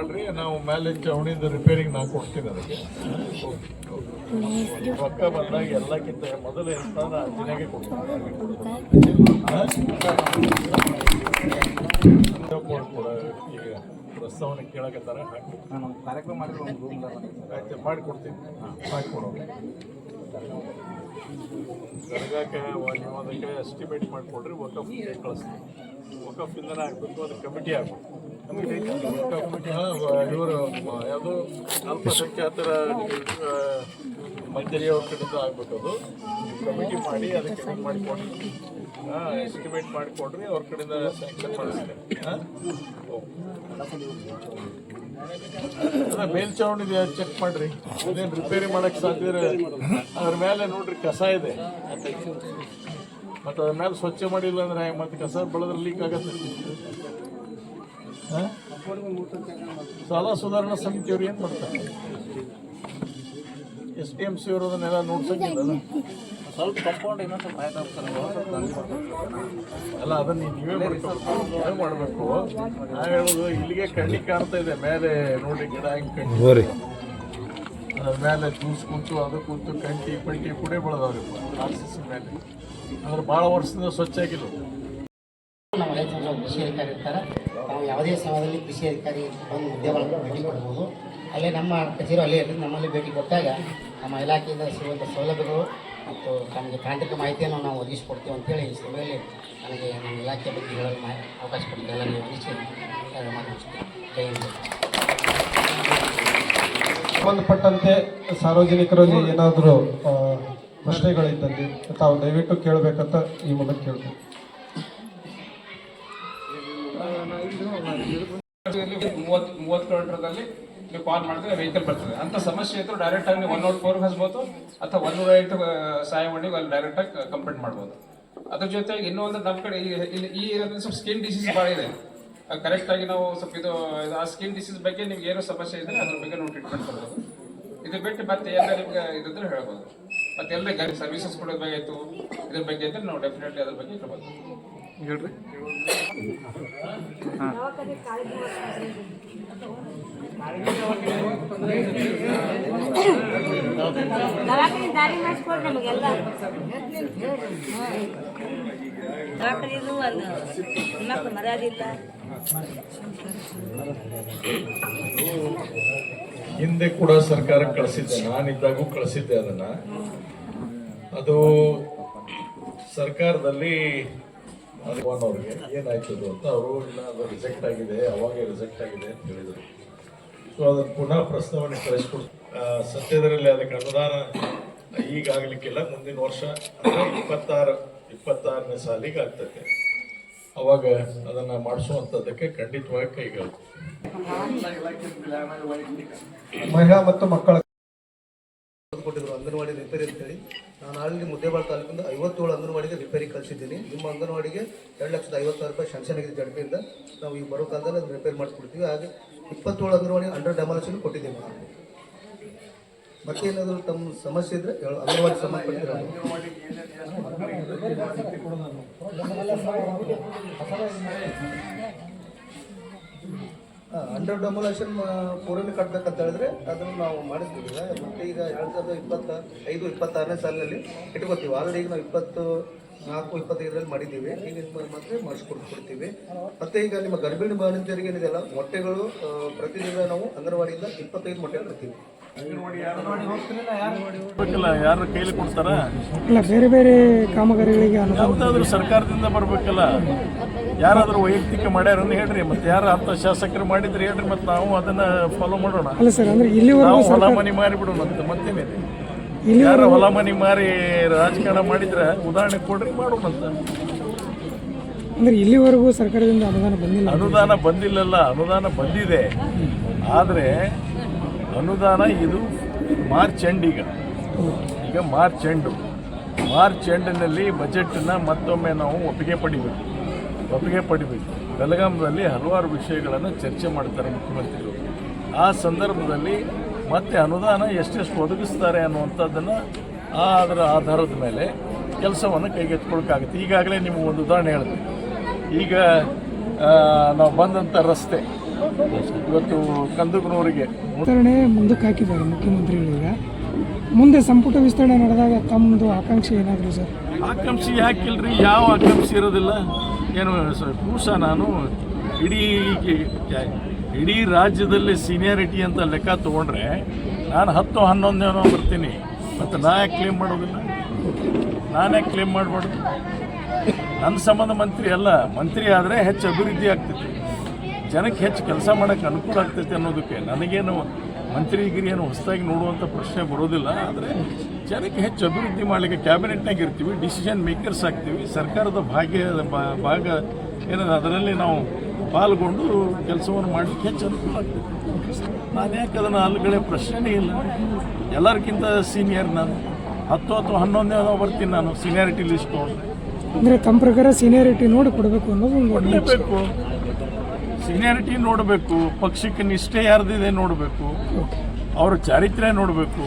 ಮಾಡ್ರಿ ನಾವು ಮೇಲೆ ಚವಣಿದ ರಿಪೇರಿಗೆ ನಾ ಕೊಡ್ತೀನಿ ಅದಕ್ಕೆ. ರೊಕ್ಕ ಬಂದಾಗ ಎಲ್ಲಕ್ಕಿಂತ ಮೊದಲು ಇರ್ತಾರ ಆಂಜನೇಯಗೆ ಕೊಡ್ತೀನಿ. ಈಗ ಪ್ರಸ್ತಾವನೆ ಕೇಳಕತ್ತಾರ. ಹಾಕಿ ನಾನು ಕಾರ್ಯಕ್ರಮ ಮಾಡಿದ್ರೆ ಒಂದು ರೂಮ್ ಮಾಡಿಕೊಡ್ತೀನಿ ಮಾಡಿಕೊಡೋಣ ನೀವು ಅದಕ್ಕೆ ಎಸ್ಟಿಮೇಟ್ ಮಾಡಿಕೊಡ್ರಿ ವಕಫ್ ಕಳಿಸ್ತೀವಿ ವಕಫ್ ಇಂದನೇ ಆಗಬೇಕು, ಅದು ಕಮಿಟಿ ಆಗಬೇಕು. ಕಮಿಟಿ ಇವರು ಯಾವುದು ಅಲ್ಪಸಂಖ್ಯಾತರ ಮಂಜರಿಯವ್ರ ಕಡೆಯಿಂದ ಆಗ್ಬೇಕು ಅದು. ಕಮಿಟಿ ಮಾಡಿ ಅದಕ್ಕೆ ಇದು ಮಾಡಿಕೊಡ್ರಿ? ಹಾಂ ಎಸ್ಟಿಮೇಟ್ ಮಾಡಿಕೊಡ್ರಿ, ಅವ್ರ ಕಡೆಯಿಂದ ಸ್ಯಾಂಕ್ಷನ್ ಮಾಡಿಸ್ತೀನಿ. ಹಾಂ ಅದ ಮೇಲ್ಚಾವಣಿ ಚೆಕ್ ಮಾಡ್ರಿ. ಅದೇನು ರಿಪೇರಿ ಮಾಡಕ್ ಸಾಧ್ಯ ಅದ್ರ ಮೇಲೆ ನೋಡ್ರಿ, ಕಸ ಇದೆ. ಮತ್ತೆ ಅದ್ರ ಮೇಲೆ ಸ್ವಚ್ಛ ಮಾಡಿಲ್ಲ ಅಂದ್ರೆ ಮತ್ತೆ ಕಸ ಬೆಳೆದ್ರೆ ಲೀಕ್ ಆಗತ್ತೆ? ಸಾಲ ಸುಧಾರಣಾ ಸಮಿತಿಯವ್ರು ಏನ್ ಮಾಡ್ತಾರೆ? ಎಸ್ ಡಿ ಎಂ ಸಿ ಅವರು ಅದನ್ನೆಲ್ಲ ನೋಡ್ಸಂಗಿಲ್ಲಲ್ಲ ಸ್ವಲ್ಪ ಕಂಪೌಂಡ್ ಏನೋ ಸ್ವಲ್ಪ ಆಯ್ತು ಸ್ವಲ್ಪ ಗಾಂಧಿ ಅಲ್ಲ ಅದನ್ನ ನೀವೇ ಮಾಡ್ಬೇಕು ಮಾಡಬೇಕು. ನಾ ಹೇಳೋದು ಇಲ್ಲಿಗೆ ಕಣ್ಣಿ ಕಾಣ್ತಾ ಇದೆ ಮೇಲೆ ನೋಡಿ ಗಿಡ ಹಿಂಗೆ ಕಣ್ಣಿ. ಅದ್ರ ಮೇಲೆ ಜ್ಯೂಸ್ ಕುಂತು ಅದು ಕುಂತು ಕಂಟಿ ಪಂಟಿ ಕುಡೆ ಬೆಳೆದವ್ರಿ. ಆರ್ ಸಿ ಸಿ ಮೇಲೆ. ಅಂದ್ರೆ ಭಾಳ ವರ್ಷದಿಂದ ಸ್ವಚ್ಛ ಆಗಿಲ್ಲ. ನಮ್ಮ ರೈತರು ಕೃಷಿ ಅಧಿಕಾರಿ ಇರ್ತಾರೆ. ನಾವು ಯಾವುದೇ ಸಮಯದಲ್ಲಿ ಕೃಷಿ ಅಧಿಕಾರಿ ಬಂದು ಹುದ್ದೆಗಳನ್ನು ಭೇಟಿ ಕೊಡ್ಬೋದು. ಅಲ್ಲೇ ನಮ್ಮ ಕಚೇರಿ ಅಲ್ಲೇ ಇರ್ತದೆ ನಮ್ಮಲ್ಲಿ ಭೇಟಿ ಕೊಟ್ಟಾಗ ನಮ್ಮ ಇಲಾಖೆಯಿಂದ ಸಿಗುವಂಥ ಸೌಲಭ್ಯಗಳು ಮತ್ತು ತಮಗೆ ತಾಂತ್ರಿಕ ಮಾಹಿತಿಯನ್ನು ನಾವು ಒದಗಿಸ್ಕೊಡ್ತೀವಿ ಅಂತೇಳಿ ಈ ಸಭೆಯಲ್ಲಿ ನನಗೆ ನಮ್ಮ ಇಲಾಖೆ ಬಗ್ಗೆ ಹೇಳಲು ಮಾ- ಅವಕಾಶ ಕೊಡ್ತೀವಿ ಎಲ್ಲ ನೀವು ಒದಗಿಸಿ ಜೈ ಹಿಂದ್. ಸಂಬಂಧಪಟ್ಟಂತೆ ಸಾರ್ವಜನಿಕರಲ್ಲಿ ಏನಾದರೂ ಪ್ರಶ್ನೆಗಳಿದ್ದಲ್ಲಿ ತಾವು ದಯವಿಟ್ಟು ಕೇಳಬೇಕಂತ ಈ ಮೂಲಕ ಕೇಳ್ತೀವಿ ಮೂವತ್ತು ಮೂವತ್ತು ಕಿಲೋಮೀಟರ್ದಲ್ಲಿ ನೀವು ಕಾಲ್ ಮಾಡಿದ್ರೆ ವೆಹಿಕಲ್ ಬರ್ತದೆ. ಅಂತ ಸಮಸ್ಯೆ ಇದ್ರೆ ಡೈರೆಕ್ಟ್ ಆಗಿ ಒನ್ ನಾಟ್ ಫೋರ್ ಹಚ್ಬೋದು ಅಥವಾ ಒನ್ ನೂರ ಎಂಟು ಸಹಾಯವಾಣಿಗೆ ಅಲ್ಲಿ ಡೈರೆಕ್ಟ್ ಆಗಿ ಕಂಪ್ಲೇಂಟ್ ಮಾಡ್ಬೋದು. ಅದ್ರ ಜೊತೆಗೆ ಇನ್ನೂ ಒಂದು ನಮ್ಮ ಕಡೆ ಈ- ಇಲ್ಲಿ ಈ ಏರಿಯಾದಲ್ಲಿ ಸ್ವಲ್ಪ ಸ್ಕಿನ್ ಡಿಸೀಸ್ ಭಾಳ ಇದೆ. ಕರೆಕ್ಟ್ ಆಗಿ ನಾವು ಸ್ವಲ್ಪ ಇದು ಇದು ಆ ಸ್ಕಿನ್ ಡಿಸೀಸ್ ಬಗ್ಗೆ ನಿಮ್ಗೆ ಏನೋ ಸಮಸ್ಯೆ ಇದ್ರೆ ಅದ್ರ ಬಗ್ಗೆ ನಾವು ಟ್ರೀಟ್ಮೆಂಟ್ ಕೊಡ್ಬೋದು. ಇದು ಬಿಟ್ಟು ಮತ್ತೆ ಎಲ್ಲ ನಿಮ್ಗೆ ಇದ್ರೆ ಹೇಳ್ಬೋದು. ಮತ್ತೆ ಎಲ್ಲ ಗಾಡಿ ಸರ್ವಿಸಸ್ ಕೊಡೋದ್ ಬಗ್ಗೆ ಆಯ್ತು ಇದ್ರ ಬಗ್ಗೆ ಇದ್ರೆ ನಾವು ಡೆಫಿನೆಟ್ಲಿ ಅದ್ರ ಬಗ್ಗೆ ಹೇಳ್ಬೋದು. ಹೇಳ್ರಿ. ಹಿಂದೆ ಕೂಡ ಸರ್ಕಾರ ಕಳಿಸಿದ್ದೆ, ನಾನಿದ್ದಾಗೂ ಕಳಿಸಿದ್ದೆ ಅದನ್ನ. ಅದು ಸರ್ಕಾರದಲ್ಲಿ ಅವ್ರಿಗೆ ಏನಾಯ್ತು ಅಂತ ಅವರು ಇಲ್ಲ ಅದು ರಿಜೆಕ್ಟ್ ಆಗಿದೆ, ಅವಾಗೇ ರಿಜೆಕ್ಟ್ ಆಗಿದೆ ಅಂತ ಹೇಳಿದರು. ಸೊ ಅದನ್ನು ಪುನಃ ಪ್ರಸ್ತಾವನೆ ಕಳಿಸ್ಕೊಡ್ ಸತ್ಯದರಲ್ಲಿ ಸದ್ಯದರಲ್ಲಿ ಅದಕ್ಕೆ ಅನುದಾನ ಈಗ ಆಗ್ಲಿಕ್ಕಿಲ್ಲ ಮುಂದಿನ ವರ್ಷ ಅಂದ್ರೆ ಇಪ್ಪತ್ತಾರು ಇಪ್ಪತ್ತಾರನೇ ಸಾಲಿಗೆ ಆಗ್ತದೆ ಅವಾಗ ಅದನ್ನು ಮಾಡಿಸುವಂಥದ್ದಕ್ಕೆ ಖಂಡಿತವಾಗಿ ಕೈಗೊಳ್ಳು ಮಹಿಳಾ ಮತ್ತು ಮಕ್ಕಳ ಅಂಗನವಾಡಿ ರಿಪೇರಿ ಅಂತೇಳಿ. ನಾನು ಆಲ್ರೆಡಿ ಮುದ್ದೇಬಾಳ ತಾಲೂಕಿಂದ ಐವತ್ತೇಳು ಅಂಗನವಾಡಿಗೆ ರಿಪೇರಿ ಕಳಿಸಿದ್ದೀನಿ. ನಿಮ್ಮ ಅಂಗನವಾಡಿಗೆ ಎರಡು ಲಕ್ಷದ ಐವತ್ತು ರೂಪಾಯಿ ಶಾಂಕ್ಷನ್ ಆಗಿದೆ ಜಡ್ಪಿಯಿಂದ ನಾವು ಈಗ ಬರೋ ಕಾಲದಲ್ಲಿ ಅದನ್ನು ರಿಪೇರ್ ಮಾಡಿಸ್ಕೊಡ್ತೀವಿ ಹಾಗೆ ಇಪ್ಪತ್ತೇಳು ಅಂಗನವಾಡಿ ಅಂಡರ್ ಡೆಮಾಲೇಷನ್ ಕೊಟ್ಟಿದ್ದೀವಿ ನಾವು. ಮತ್ತೇನಾದರೂ ತಮ್ಮ ಸಮಸ್ಯೆ ಇದ್ರೆ ಅಂಗನವಾಡಿ ಸಂಬಂಧಪಟ್ಟಿದ್ರೆ ಅಂಡರ್ ಡೊಮೊಲೇಷನ್ ಪೂರ್ಣ ಕಟ್ಟಬೇಕಂತ ಹೇಳಿದ್ರೆ ಅದನ್ನು ನಾವು ಮಾಡಿಸ್ತೀವಿ. ಮತ್ತೆ ಈಗ ಎರಡು ಸಾವಿರದ ಇಪ್ಪತ್ತ ಐದು, ಇಪ್ಪತ್ತಾರನೇ ಸಾಲಿನಲ್ಲಿ ಇಟ್ಕೋತೀವಿ. ಆಲ್ರೆಡಿ ಈಗ ನಾವು ಇಪ್ಪತ್ತು ನಾಲ್ಕು ಇಪ್ಪತ್ತೈದರಲ್ಲಿ ಮಾಡಿದ್ದೀವಿ. ಈಗ ನಿಮ್ಮ ಮತ್ತೆ ಮಾಡಿಸ್ಕೊಡ್ ಕೊಡ್ತೀವಿ ಮತ್ತೆ ಈಗ ನಿಮ್ಮ ಗರ್ಭಿಣಿ ಬಾಣಂತಿಯರಿಗೆ ಏನಿದೆಯಲ್ಲ ಮೊಟ್ಟೆಗಳು ಪ್ರತಿದಿನ ನಾವು ಅಂಗನವಾಡಿಯಿಂದ ಇಪ್ಪತ್ತೈದು ಮೊಟ್ಟೆ ಬೇಕಲ್ಲ ಯಾರ ಕೈಲಿ ಕೊಡ್ತಾರ? ಇಲ್ಲ ಬೇರೆ ಬೇರೆ ಕಾಮಗಾರಿಗಳಿಗೆ ಯಾವ್ದಾದ್ರು ಸರ್ಕಾರದಿಂದ ಬರ್ಬೇಕಲ್ಲ. ಯಾರಾದ್ರೂ ವೈಯಕ್ತಿಕ ಮಾಡ್ಯಾರ ಹೇಳ್ರಿ ಮತ್ತೆ ಯಾರು ಅಂತ ಶಾಸಕರು ಮಾಡಿದ್ರೆ ಹೇಳ್ರಿ ಮತ್ತೆ ನಾವು ಅದನ್ನ ಫಾಲೋ ಮಾಡೋಣ. ಅಲ್ಲ ಸರ್ ಅಂದ್ರೆ ಇಲ್ಲಿ ನಾವು ಹೊಲ ಮನಿ ಮಾರಿ ಬಿಡೋಣ ಅಂತ ಮತ್ತೇನಿದೆ? ಯಾರ ಹೊಲ ಮನಿ ಮಾರಿ ರಾಜಕಾರಣ ಮಾಡಿದ್ರೆ ಉದಾಹರಣೆ ಕೊಡ್ರಿ ಮಾಡೋಣ ಅಂತ. ಅಂದ್ರೆ ಇಲ್ಲಿವರೆಗೂ ಸರ್ಕಾರದಿಂದ ಅನುದಾನ ಬಂದಿಲ್ಲ. ಅನುದಾನ ಬಂದಿಲ್ಲಲ್ಲ ಅನುದಾನ ಬಂದಿದೆ. ಆದರೆ ಅನುದಾನ ಇದು ಮಾರ್ಚ್ ಎಂಡ್ ಈಗ. ಈಗ ಮಾರ್ಚ್ ಎಂಡು ಮಾರ್ಚ್ ಎಂಡಿನಲ್ಲಿ ಬಜೆಟ್ನ ಮತ್ತೊಮ್ಮೆ ನಾವು ಒಪ್ಪಿಗೆ ಪಡಿಬೇಕು. ಒಪ್ಪಿಗೆ ಪಡಿಬೇಕು. ಬೆಲಗಾಮದಲ್ಲಿ ಹಲವಾರು ವಿಷಯಗಳನ್ನು ಚರ್ಚೆ ಮಾಡ್ತಾರೆ ಮುಖ್ಯಮಂತ್ರಿಗಳು. ಆ ಸಂದರ್ಭದಲ್ಲಿ ಮತ್ತೆ ಅನುದಾನ ಎಷ್ಟೆಷ್ಟು ಒದಗಿಸ್ತಾರೆ ಅನ್ನುವಂಥದ್ದನ್ನು ಆ ಅದರ ಆಧಾರದ ಮೇಲೆ ಕೆಲಸವನ್ನು ಕೈಗೆತ್ಕೊಳಕ್ಕಾಗುತ್ತೆ ಈಗಾಗಲೇ ನಿಮಗೆ ಒಂದು ಉದಾಹರಣೆ ಹೇಳಿದೆ ಈಗ ನಾವು ಬಂದಂಥ ರಸ್ತೆ ಇವತ್ತು ಕಂದುಕನವರಿಗೆ ವಿಸ್ತರಣೆ ಮುಂದಕ್ಕೆ ಹಾಕಿದ್ದಾರೆ ಮುಖ್ಯಮಂತ್ರಿಗಳೀಗ. ಮುಂದೆ ಸಂಪುಟ ವಿಸ್ತರಣೆ ನಡೆದಾಗ ತಮ್ಮದು ಆಕಾಂಕ್ಷೆ ಏನಾದರೂ ಸರ್? ಆಕಾಂಕ್ಷಿ ಯಾಕಿಲ್ರಿ? ಯಾವ ಆಕಾಂಕ್ಷೆ ಇರೋದಿಲ್ಲ? ಏನು ಸರ್ ಕೂಸ ನಾನು ಇಡೀ ಇಡೀ ರಾಜ್ಯದಲ್ಲಿ ಸೀನಿಯಾರಿಟಿ ಅಂತ ಲೆಕ್ಕ ತೊಗೊಂಡ್ರೆ ನಾನು ಹತ್ತು ಹನ್ನೊಂದೇನೋ ಬರ್ತೀನಿ. ಮತ್ತು ನಾ ಯಾಕೆ ಕ್ಲೇಮ್ ಮಾಡೋದಿಲ್ಲ? ನಾನೇ ಕ್ಲೇಮ್ ಮಾಡಬಾರ್ದು? ನನ್ನ ಸಂಬಂಧ ಮಂತ್ರಿ ಅಲ್ಲ. ಮಂತ್ರಿ ಆದರೆ ಹೆಚ್ಚು ಅಭಿವೃದ್ಧಿ ಆಗ್ತೈತಿ. ಜನಕ್ಕೆ ಹೆಚ್ಚು ಕೆಲಸ ಮಾಡೋಕ್ಕೆ ಅನುಕೂಲ ಆಗ್ತೈತೆ ಅನ್ನೋದಕ್ಕೆ ನನಗೇನು ಮಂತ್ರಿಗಿರಿ ಏನು ಹೊಸದಾಗಿ ನೋಡುವಂಥ ಪ್ರಶ್ನೆ ಬರೋದಿಲ್ಲ. ಆದರೆ ಜನಕ್ಕೆ ಹೆಚ್ಚು ಅಭಿವೃದ್ಧಿ ಮಾಡಲಿಕ್ಕೆ ಕ್ಯಾಬಿನೆಟ್ನಾಗ ಇರ್ತೀವಿ ಡಿಸಿಷನ್ ಮೇಕರ್ಸ್ ಆಗ್ತೀವಿ. ಸರ್ಕಾರದ ಭಾಗ್ಯ ಬಾ- ಭಾಗ ಏನದ? ಅದರಲ್ಲಿ ನಾವು ಪಾಲ್ಗೊಂಡು ಕೆಲಸವನ್ನು ಮಾಡಲಿಕ್ಕೆ ಹೆಚ್ಚು ಅನುಕೂಲ ಆಗ್ತದೆ ನಾನು ಯಾಕೆ ಅದನ್ನು ಅಲ್ಲಿಗಡೆ ಪ್ರಶ್ನೆನೇ ಇಲ್ಲ. ಎಲ್ಲರಿಗಿಂತ ಸೀನಿಯರ್ ನಾನು. ಹತ್ತು ಅಥವಾ ಹನ್ನೊಂದನೇ ಬರ್ತೀನಿ ನಾನು ಸೀನಿಯಾರಿಟಿ ಲಿಸ್ಟ್ ಅಂದರೆ ತಮ್ಮ ಪ್ರಕಾರ ಸೀನಿಯಾರಿಟಿ ನೋಡಿ ಕೊಡಬೇಕು ಅನ್ನೋದು ಒಂದು ಸೀನಿಯಾರಿಟಿ ನೋಡಬೇಕು. ಪಕ್ಷಕ್ಕೆ ನಿಷ್ಠೆ ಯಾರ್ದಿದೆ ನೋಡಬೇಕು. ಅವರ ಚಾರಿತ್ರ್ಯ ನೋಡಬೇಕು.